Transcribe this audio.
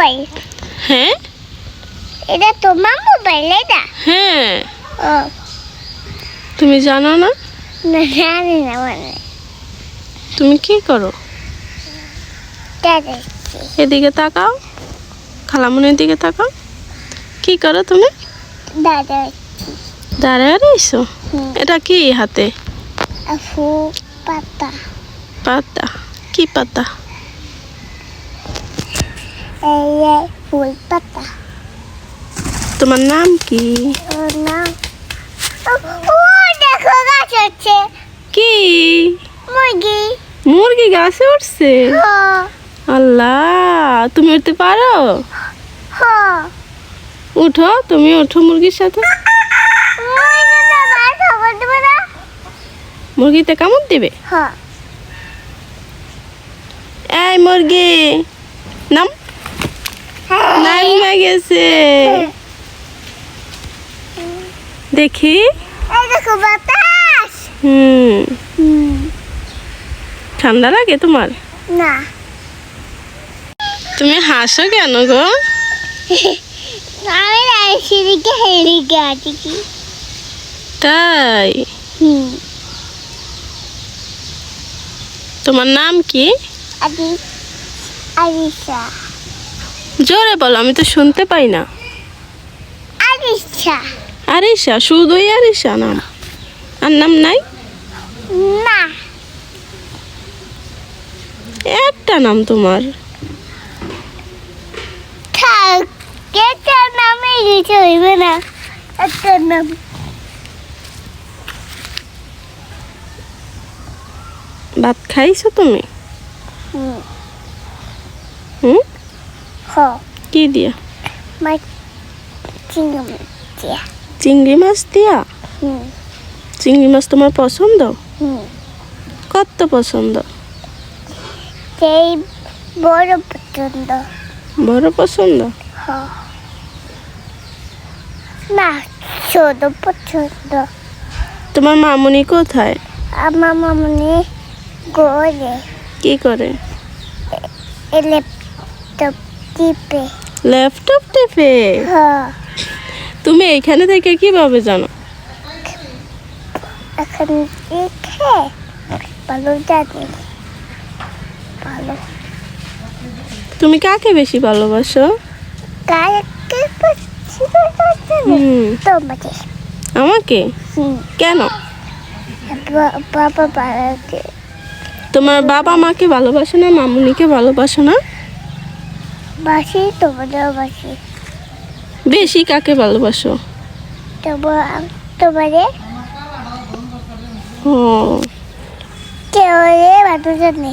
Mobile. হ্যাঁ? এটা তোমার মোবাইল এটা? হ্যাঁ। ও। তুমি জানো না? না জানি না মানে। তুমি কি করো? এদিকে তাকাও। খালামুনির দিকে তাকাও। কি করো তুমি? দাঁড়ায় হুম। এটা কি হাতে? পাতা। পাতা। কি পাতা? এই এই ফুল পাতা। তোমার নাম কি? ও না ও দেখো গাছ কি? মুরগি। মুরগি গাছে উঠছে? আল্লাহ তুমি উঠতে পারো? উঠো তুমি উঠো মুরগির সাথে। মুরগিতে কামড় দিবে? হ এই মুরগি নাম? নামে গেছে। দেখি। হুম। ঠান্ডা লাগে তোমার? না। তুমি হাসো কেন গো? আমি তাই? তোমার নাম কি? আদি আরিশা জোরে বলো আমি তো শুনতে পাই না। আরিশা। আরিশা শুধুই আরিশা নাম। আর নাম নাই? না। একটা নাম তোমার। একটা নামে কিছু হইবে না একটা নাম। ভাত খাইছো তুমি? হুম। হুম? হ। কি দিয়া? চিংড়ি দিয়া। চিংড়ি মাছ দিয়া? চিংড়ি মাছ তোমার পছন্দ? কত পছন্দ? সেই বড় পছন্দ। বড় পছন্দ? হ। না ছোট পছন্দ। তোমার মামুনি কোথায়? আমার মামনি গড়ে। কি করে? টিপে। ল্যাপটপ টেপে? হ তুমি এইখানে থেকে কীভাবে জানো? এখন দেখে ভালো জানি। ভালো। তুমি কাকে বেশি ভালোবাসো? হুম। তোমাকে। আমাকে? কেন? বাবা বাবাকে। তোমার বাবা মাকে ভালোবাসো না মামুনিকে ভালোবাসো না? বাসি তোমাদের বাসি। বেশি কাকে ভালোবাসো? তোমার তোমাদের? ও। কেউ ভালো জানি